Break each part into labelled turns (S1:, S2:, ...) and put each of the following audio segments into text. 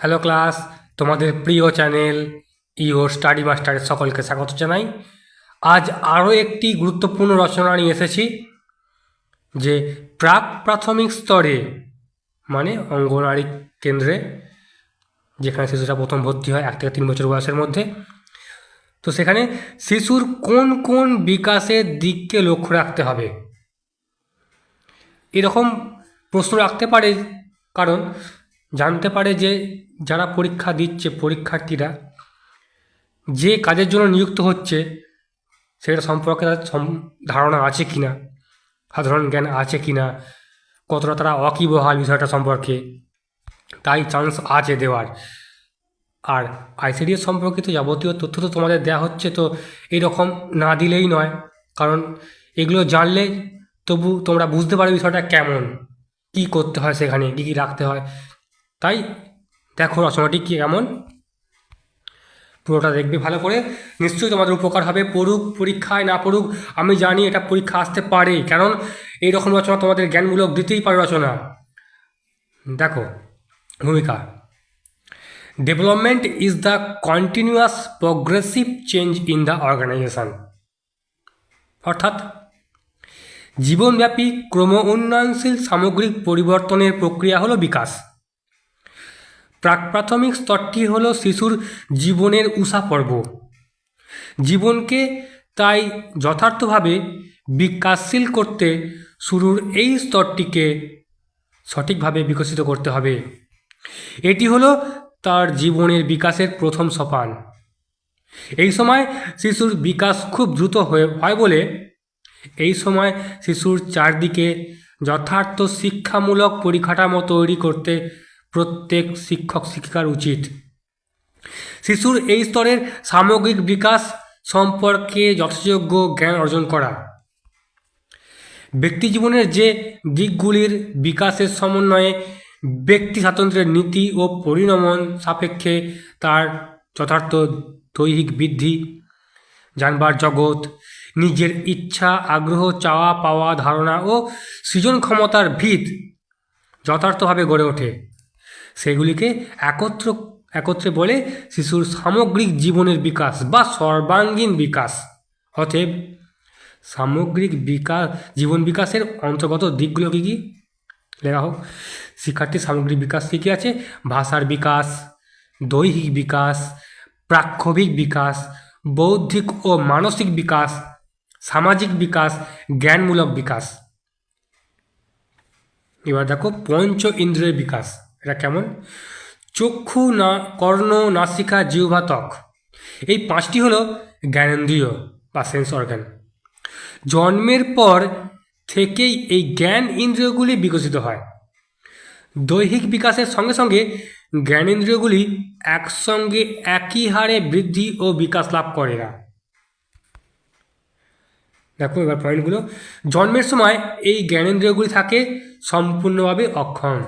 S1: Hello class তোমাদের প্রিয় channel ইও স্টাডি মাস্টারের সকলকে স্বাগত জানাই। আজ আরও একটি গুরুত্বপূর্ণ রচনা নিয়ে এসেছি, যে প্রাক প্রাথমিক স্তরে মানে অঙ্গনারী কেন্দ্রে, যেখানে শিশুরা প্রথম ভর্তি হয় এক থেকে তিন বছর বয়সের মধ্যে, তো সেখানে শিশুর কোন কোন বিকাশের দিককে লক্ষ্য রাখতে হবে? এরকম প্রশ্ন রাখতে পারে, কারণ জানতে পারে যে যারা পরীক্ষা দিচ্ছে পরীক্ষার্থীরা, যে কাজের জন্য নিযুক্ত হচ্ছে, সেটা সম্পর্কে তাদের ধারণা আছে কি না সাধারণ জ্ঞান আছে কি না কতটা তারা অকিবহাল বিষয়টা সম্পর্কে, তাই চান্স আছে দেওয়ার। আর আইসিডিএস সম্পর্কিত যাবতীয় তথ্য তো তোমাদের দেওয়া হচ্ছে, তো এরকম না দিলেই নয়। কারণ এগুলো জানলে তবু তোমরা বুঝতে পারবে বিষয়টা কেমন, কী করতে হয় সেখানে, কী কী রাখতে হয়। তাই দেখো রচনাটি কি কেমন? পুরোটা দেখবে ভালো করে। নিশ্চয়ই তোমাদের উপকার হবে। পড়ুক, পরীক্ষায় না পড়ুক, আমি জানি এটা পরীক্ষা আসতে পারে। কারণ এই রকম রচনা তোমাদের জ্ঞানমূলক দিতেই পারে রচনা। দেখো, ভূমিকা। Development is the continuous progressive change in the organisation অর্থাৎ জীবনব্যাপী ক্রম উন্নয়নশীল সামগ্রিক পরিবর্তনের প্রক্রিয়া হলো বিকাশ। প্রাক প্রাথমিক স্তরটি হল শিশুর জীবনের উষা পর্ব। জীবনকে তাই যথার্থভাবে বিকাশশীল করতে শুরুর এই স্তরটিকে সঠিকভাবে বিকশিত করতে হবে। এটি হলো তার জীবনের বিকাশের প্রথম সোপান। এই সময় শিশুর বিকাশ খুব দ্রুত হয়ে হয় বলে এই সময় শিশুর চারদিকে যথার্থ শিক্ষামূলক পরিকাঠামো তৈরি করতে প্রত্যেক শিক্ষক, শিক্ষিকার উচিত। শিশুর এই স্তরের সামগ্রিক বিকাশ সম্পর্কে যথাযোগ্য জ্ঞান অর্জন করা। ব্যক্তি জীবনের যে দিকগুলির বিকাশের সমন্বয়ে ব্যক্তি স্বাতন্ত্র্যের নীতি ও পরিণমন সাপেক্ষে তার যথার্থ দৈহিক বৃদ্ধি, জানবার জগৎ, নিজের ইচ্ছা, আগ্রহ চাওয়া পাওয়া ধারণা ও সৃজন ক্ষমতার ভিত যথার্থভাবে গড়ে ওঠে। সেগুলিকে একত্র, একত্রে বলে শিশুর সামগ্রিক জীবনের বিকাশ বা সর্বাঙ্গীন বিকাশ। অতএব, সামগ্রিক বিকাশ, জীবন বিকাশের অন্তর্গত দিকগুলো কী কী? লেখা হোক। শিক্ষার্থীর সামগ্রিক বিকাশ কী কী আছে? ভাষার বিকাশ, দৈহিক বিকাশ, প্রাক্ষবিক বিকাশ, বৌদ্ধিক ও মানসিক বিকাশ, সামাজিক বিকাশ, জ্ঞানমূলক বিকাশ। এবার দেখো পঞ্চ ইন্দ্রিয়ের বিকাশ। এটা কেমন? চক্ষু না, কর্ণ, নাসিকা, জিহ্বা, ত্বক। এই পাঁচটি হলো জ্ঞানেন্দ্রিয় বা সেন্স অর্গান জন্মের পর থেকেই এই জ্ঞান ইন্দ্রিয়গুলি বিকশিত হয়। দৈহিক বিকাশের সঙ্গে সঙ্গে জ্ঞানেন্দ্রিয়গুলি একসঙ্গে একই হারে বৃদ্ধি ও বিকাশ লাভ করে না। দেখো এবার পয়েন্টগুলো জন্মের সময় এই জ্ঞানেন্দ্রিয়গুলি থাকে সম্পূর্ণভাবে অক্ষম।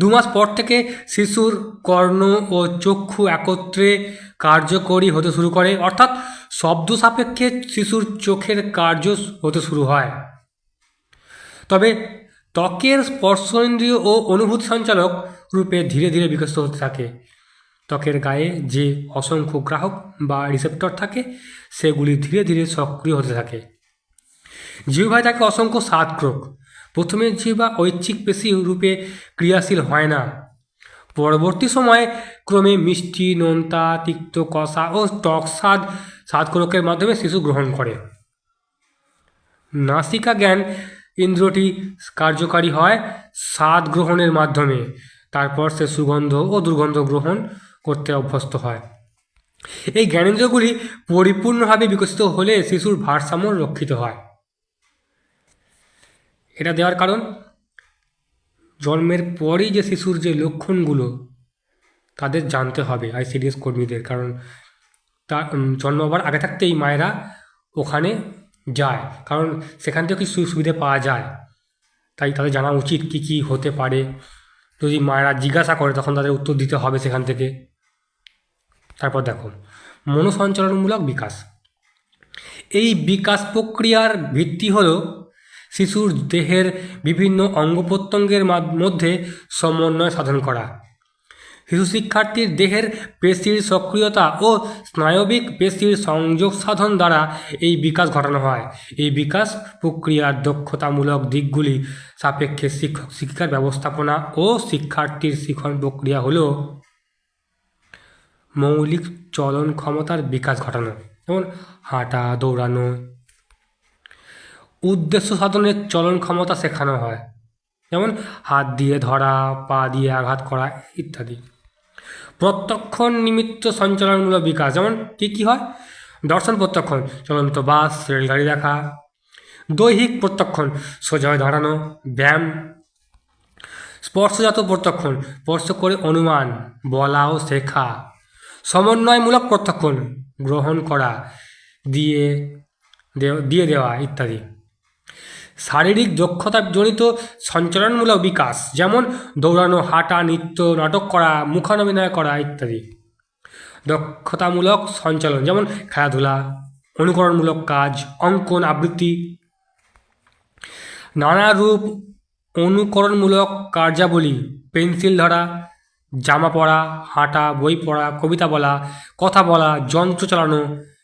S1: দু মাস পর থেকে শিশুর কর্ণ ও চক্ষু একত্রে কার্যকরী হতে শুরু করে। অর্থাৎ শব্দ সাপেক্ষে শিশুর চোখের কার্য হতে শুরু হয়। তবে ত্বকের স্পর্শেন্দ্রিয় ও অনুভূতি সঞ্চালক রূপে ধীরে ধীরে বিকশিত হতে থাকে। ত্বকের গায়ে যে অসংখ্য গ্রাহক বা রিসেপ্টর থাকে, সেগুলি ধীরে ধীরে সক্রিয় হতে থাকে। জিহ্বায় থাকে অসংখ্য স্বাদক্রোক প্রথমে জিহ্বা ঐচ্ছিক পেশি রূপে ক্রিয়াশীল হয় না। পরবর্তী সময়ে ক্রমে মিষ্টি, নোনতা, তিক্ত, কষা ও টক স্বাদ স্বাদকোরকের মাধ্যমে শিশু গ্রহণ করে। নাসিকা জ্ঞান ইন্দ্রটি কার্যকারী হয় স্বাদ গ্রহণের মাধ্যমে। তারপর সে সুগন্ধ ও দুর্গন্ধ গ্রহণ করতে অভ্যস্ত হয়। এই জ্ঞানেন্দ্রগুলি পরিপূর্ণভাবে বিকশিত হলে শিশুর ভারসাম্য রক্ষিত হয়। এটা দেওয়ার কারণ? জন্মের পরেই যে শিশুর যে লক্ষণগুলো, তাদের জানতে হবে আইসিডিএস কর্মীদের। কারণ তা জন্ম হবার আগে থাকতেই মায়েরা ওখানে যায়। কারণ সেখান থেকে কিছু সুবিধা পাওয়া যায়। তাই তাদের জানা উচিত কী কী হতে পারে। যদি মায়েরা জিজ্ঞাসা করে, তখন তাদের উত্তর দিতে হবে সেখান থেকে। তারপর দেখো, মনোসঞ্চালনমূলক বিকাশ। এই বিকাশ প্রক্রিয়ার ভিত্তি হল শিশুর দেহের বিভিন্ন অঙ্গ প্রত্যঙ্গের মাধ- মধ্যে সমন্বয় সাধন করা। শিশু শিক্ষার্থীর দেহের পেশির সক্রিয়তা ও স্নায়বিক পেশির সংযোগ সাধন দ্বারা এই বিকাশ ঘটানো হয়। এই বিকাশ প্রক্রিয়ার দক্ষতামূলক দিকগুলি সাপেক্ষে শিক্ষক, শিক্ষিকার ব্যবস্থাপনা ও শিক্ষার্থীর শিক্ষণ প্রক্রিয়া হল মৌলিক চলন ক্ষমতার বিকাশ ঘটানো। যেমন হাঁটা, দৌড়ানো উদ্দেশ্য সাধনের চলন ক্ষমতা শেখানো হয়। যেমন হাত দিয়ে ধরা, পা দিয়ে আঘাত করা ইত্যাদি। প্রত্যক্ষণ নিমিত্ত সঞ্চালনমূলক বিকাশ, যেমন কী কী হয়? দর্শন প্রত্যক্ষণ, চলন্ত বাস, রেলগাড়ি দেখা। দৈহিক প্রত্যক্ষণ, সোজা দাঁড়ানো, ব্যায়াম। স্পর্শজাত প্রত্যক্ষণ, স্পর্শ করে অনুমান, বলা ও শেখা। সমন্বয়মূলক প্রত্যক্ষণ, গ্রহণ করা, দিয়ে দিয়ে দেওয়া ইত্যাদি। শারীরিক দক্ষতা জড়িত সঞ্চালনমূলক বিকাশ, যেমন দৌড়ানো, হাঁটা, নৃত্য, নাটক করা মুখানবিনয় করা ইত্যাদি। দক্ষতামূলক সঞ্চালন, যেমন খেলাধুলা, অনুকরণমূলক কাজ, অঙ্কন, আবৃত্তি। নানা রূপ অনুকরণমূলক কার্যাবলী, পেন্সিল ধরা, জামা পরা, হাঁটা, বই পড়া, কবিতা বলা, কথা বলা, যন্ত্র চালানো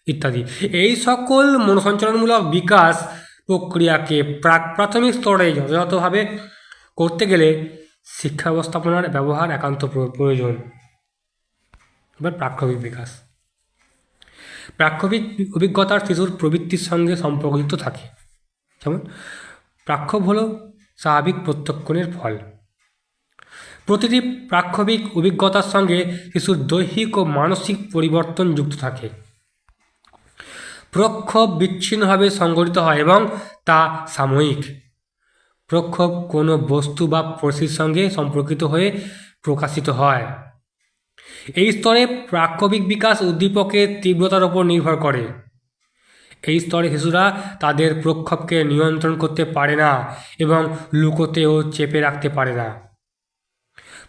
S1: ইত্যাদি। এই সকল মনসঞ্চালনমূলক বিকাশ প্রক্রিয়াকে প্রাক প্রাথমিক স্তরে যথাযথভাবে করতে গেলে শিক্ষা ব্যবস্থাপনার ব্যবহার একান্ত প্র- প্রয়োজন। এবার প্রাক্ষবিক বিকাশ। প্রাক্ষবিক অভিজ্ঞতার শিশুর প্রবৃত্তির সঙ্গে সম্পর্কিত থাকে। যেমন প্রাক্ষব হল স্বাভাবিক প্রত্যক্ষণের ফল। প্রতিটি প্রাক্ষবিক অভিজ্ঞতার সঙ্গে শিশুর দৈহিক ও মানসিক পরিবর্তন যুক্ত থাকে। প্রক্ষোভ বিচ্ছিন্নভাবে সংগঠিত হয় এবং তা সাময়িক। প্রক্ষোভ কোনো বস্তু বা পরিস্থিতির সঙ্গে সম্পর্কিত হয়ে প্রকাশিত হয়। এই স্তরে প্রাক্ষবিক বিকাশ উদ্দীপকের তীব্রতার উপর নির্ভর করে। এই স্তরে শিশুরা তাদের প্রক্ষোভকে নিয়ন্ত্রণ করতে পারে না এবং লুকোতেও চেপে রাখতে পারে না।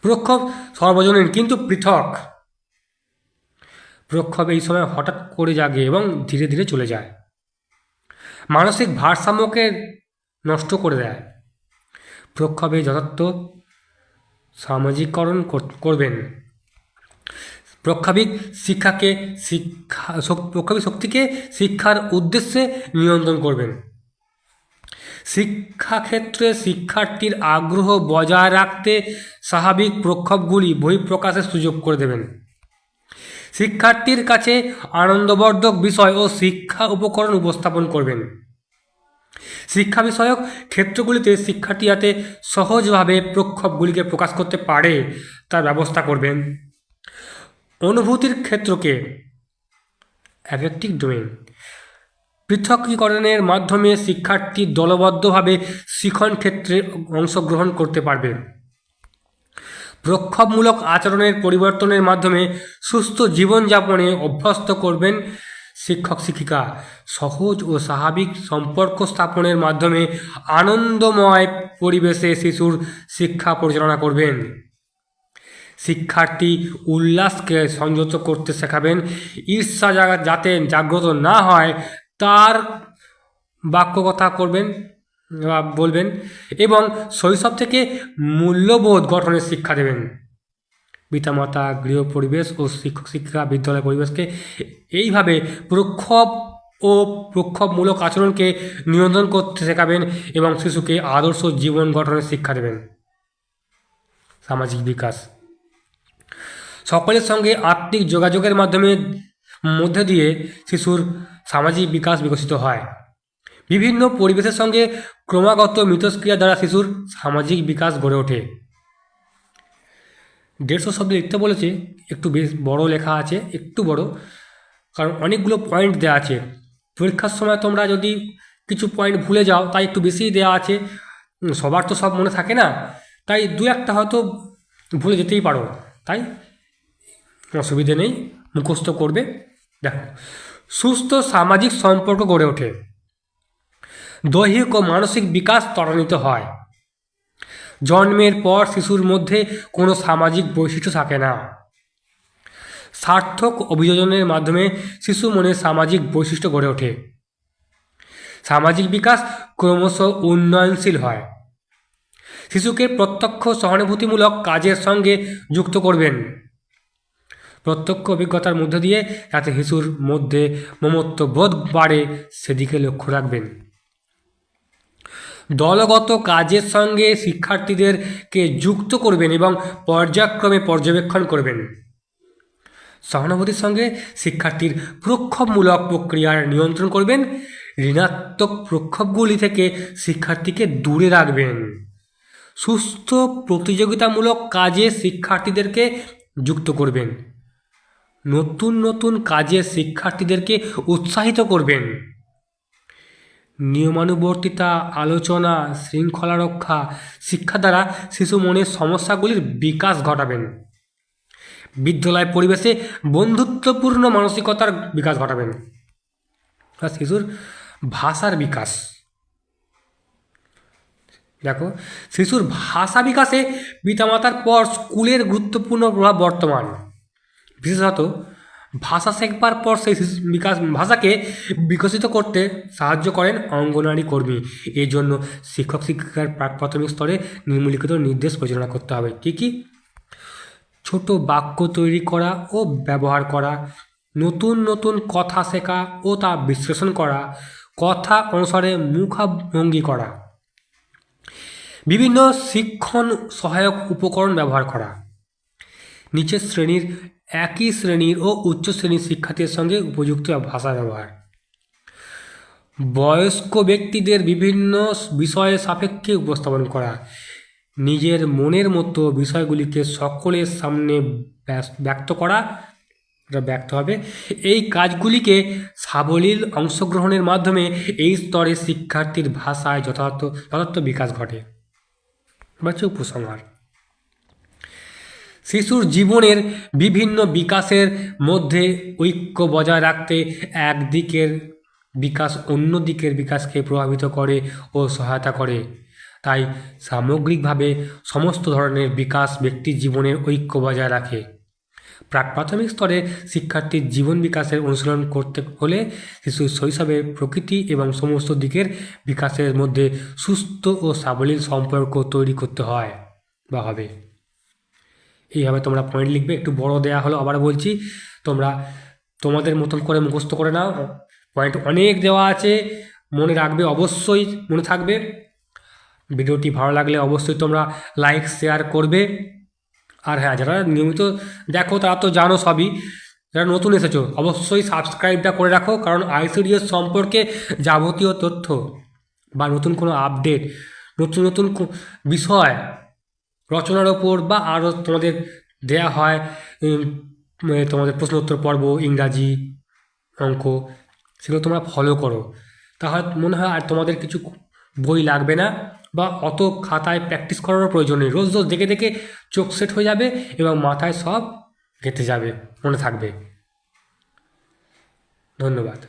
S1: প্রক্ষোভ সর্বজনীন, কিন্তু পৃথক। প্রক্ষোভ এই সময় হঠাৎ করে জাগে এবং ধীরে ধীরে চলে যায়। মানসিক ভারসাম্যকে নষ্ট করে দেয়। প্রক্ষোভে যথার্থ সামাজিকরণ কর- করবেন। প্রক্ষাবিক শিক্ষাকে শিক্ষা শক- প্রক্ষাবিক শক্তিকে শিক্ষার উদ্দেশ্যে নিয়ন্ত্রণ করবেন। শিক্ষাক্ষেত্রে শিক্ষার্থীর আগ্রহ বজায় রাখতে স্বাভাবিক প্রক্ষোভগুলি বহিঃপ্রকাশের সুযোগ করে দেবেন। শিক্ষার্থীর কাছে আনন্দবর্ধক বিষয় ও শিক্ষা উপকরণ উপস্থাপন করবেন। শিক্ষা বিষয়ক ক্ষেত্রগুলিতে শিক্ষার্থী যাতে সহজভাবে প্রক্ষোভগুলিকে প্রকাশ করতে পারে, তার ব্যবস্থা করবেন। অনুভূতির ক্ষেত্রকে অ্যাফেক্টিভ ডোমেন পৃথকীকরণের মাধ্যমে শিক্ষার্থী দলবদ্ধভাবে শিখন ক্ষেত্রে অংশগ্রহণ করতে পারবে। প্রক্ষোভমূলক আচরণের পরিবর্তনের মাধ্যমে সুস্থ জীবনযাপনে অভ্যস্ত করবেন শিক্ষক, শিক্ষিকা। সহজ ও স্বাভাবিক সম্পর্ক স্থাপনের মাধ্যমে আনন্দময় পরিবেশে শিশুর শিক্ষা পরিচালনা করবেন। শিক্ষার্থী উল্লাসকে সংযত করতে শেখাবেন। ঈর্ষা যাতে জাগ্রত না হয়, তার বাক্য কথা করবেন। বলবেন। এবং শৈশব থেকে মূল্যবোধ গঠনের শিক্ষা দেবেন। পিতামাতা গৃহ পরিবেশ ও শিক্ষক, শিক্ষিকা, বিদ্যালয় পরিবেশকে এইভাবে প্রক্ষোভ ও প্রক্ষোভমূলক আচরণকে নিয়ন্ত্রণ করতে শেখাবেন এবং শিশুকে আদর্শ জীবন গঠনের শিক্ষা দেবেন। সামাজিক বিকাশ। সকলের সঙ্গে আত্মিক যোগাযোগের মাধ্যমে মধ্যে দিয়ে শিশুর সামাজিক বিকাশ বিকশিত হয়। বিভিন্ন পরিবেশের সঙ্গে ক্রমাগত মিথস্ক্রিয়া দ্বারা শিশুর সামাজিক বিকাশ গড়ে ওঠে। দেড়শো শব্দ লিখতে বলেছে, একটু বেশ বড় লেখা আছে, একটু বড়, কারণ অনেকগুলো পয়েন্ট দেওয়া আছে। পরীক্ষার সময় তোমরা যদি কিছু পয়েন্ট ভুলে যাও, তাই একটু বেশিই দেওয়া আছে। সবার তো সব মনে থাকে না, তাই দু একটা হয়তো ভুলে যেতেই পারো। তাই অসুবিধে নেই, মুখস্থ করবে। দেখো, সুস্থ সামাজিক সম্পর্ক গড়ে ওঠে। দৈহিক ও মানসিক বিকাশ ত্বরান্বিত হয়। জন্মের পর শিশুর মধ্যে কোনো সামাজিক বৈশিষ্ট্য থাকে না। সার্থক অভিযোজনের মাধ্যমে শিশু মনে সামাজিক বৈশিষ্ট্য গড়ে ওঠে। সামাজিক বিকাশ ক্রমশ উন্নয়নশীল হয়। শিশুকে প্রত্যক্ষ সহানুভূতিমূলক কাজের সঙ্গে যুক্ত করবেন। প্রত্যক্ষ অভিজ্ঞতার মধ্য দিয়ে যাতে শিশুর মধ্যে মমত্ব বোধ বাড়ে, সেদিকে লক্ষ্য রাখবেন। দলগত কাজের সঙ্গে শিক্ষার্থীদেরকে যুক্ত করবেন এবং পর্যায়ক্রমে পর্যবেক্ষণ করবেন। সহানুভূতির সঙ্গে শিক্ষার্থীর প্রক্ষোভমূলক প্রক্রিয়ার নিয়ন্ত্রণ করবেন। ঋণাত্মক প্রক্ষোভগুলি থেকে শিক্ষার্থীকে দূরে রাখবেন। সুস্থ প্রতিযোগিতামূলক কাজে শিক্ষার্থীদেরকে যুক্ত করবেন। নতুন নতুন কাজে শিক্ষার্থীদেরকে উৎসাহিত করবেন। নিয়মানুবর্তিতা, আলোচনা, শৃঙ্খলা রক্ষা, শিক্ষা দ্বারা শিশু মনের সমস্যাগুলির বিকাশ ঘটাবেন। বিদ্যালয় পরিবেশে বন্ধুত্বপূর্ণ মানসিকতার বিকাশ ঘটাবেন। শিশুর ভাষার বিকাশ। দেখো, শিশুর ভাষা বিকাশে পিতামাতার পর স্কুলের গুরুত্বপূর্ণ প্রভাব বর্তমান। বিশেষত ভাষা শেখবার পর সেই বিকাশ, ভাষাকে বিকশিত করতে সাহায্য করেন অঙ্গনারী কর্মী। এই জন্য শিক্ষক, শিক্ষিকার প্রাক প্রাথমিক স্তরে নিম্নলিখিত নির্দেশ পরিচালনা করতে হবে। কী কী? ছোট বাক্য তৈরি করা ও ব্যবহার করা, নতুন নতুন কথা শেখা ও তা বিশ্লেষণ করা, কথা অনুসারে মুখাভঙ্গি করা। বিভিন্ন শিক্ষণ সহায়ক উপকরণ ব্যবহার করা। নিচের শ্রেণির একই শ্রেণির ও উচ্চ শ্রেণির শিক্ষার্থীর সঙ্গে উপযুক্ত ভাষা ব্যবহার। বয়স্ক ব্যক্তিদের বিভিন্ন বিষয়ে সাপেক্ষে উপস্থাপন করা। নিজের মনের মতো বিষয়গুলিকে সকলের সামনে ব্যক্ত করা। এটা ব্যক্ত হবে। এই কাজগুলিকে সাবলীল অংশগ্রহণের মাধ্যমে এই স্তরে শিক্ষার্থীর ভাষায় যথার্থ যথার্থ বিকাশ ঘটে। হচ্ছে উপসংহার। শিশুর জীবনের বিভিন্ন বিকাশের মধ্যে ঐক্য বজায় রাখতে একদিকের বিকাশ অন্য দিকের বিকাশকে প্রভাবিত করে ও সহায়তা করে। তাই সামগ্রিকভাবে সমস্ত ধরনের বিকাশ ব্যক্তির জীবনের ঐক্য বজায় রাখে। প্রাক প্রাথমিক স্তরে শিক্ষার্থীর জীবন বিকাশের অনুশীলন করতে হলে শিশুর শৈশবের প্রকৃতি এবং সমস্ত দিকের বিকাশের মধ্যে সুস্থ ও সাবলীল সম্পর্ক তৈরি করতে হয় বা হবে। এইভাবে তোমরা পয়েন্ট লিখবে। একটু বড় দেয়া হলো, আবার বলছি, তোমরা তোমাদের মতন করে মুখস্থ করে নাও। পয়েন্ট অনেক দেওয়া আছে, মনে রাখবে অবশ্যই, মনে থাকবে। ভিডিওটি ভালো লাগলে অবশ্যই তোমরা লাইক শেয়ার করবে। আর হ্যাঁ যারা নিয়মিত দেখো, তারা তো জানো সবই। যারা নতুন এসেছ, অবশ্যই সাবস্ক্রাইবটা করে রাখো, কারণ আইসিডিএস সম্পর্কে যাবতীয় তথ্য বা নতুন কোনো আপডেট নতুন নতুন বিষয় রচনার ওপর বা আরও তোমাদের দেয়া হয় তোমাদের প্রশ্ন উত্তর পর্ব, ইংরাজি অঙ্ক, সেগুলো তোমরা ফলো করো। তাহলে মনে হয় আর তোমাদের কিছু বই লাগবে না বা অত খাতায় প্র্যাকটিস করারও প্রয়োজন নেই। রোজ রোজ দেখে দেখে চোখ সেট হয়ে যাবে এবং মাথায় সব গেঁথে যাবে, মনে থাকবে। ধন্যবাদ।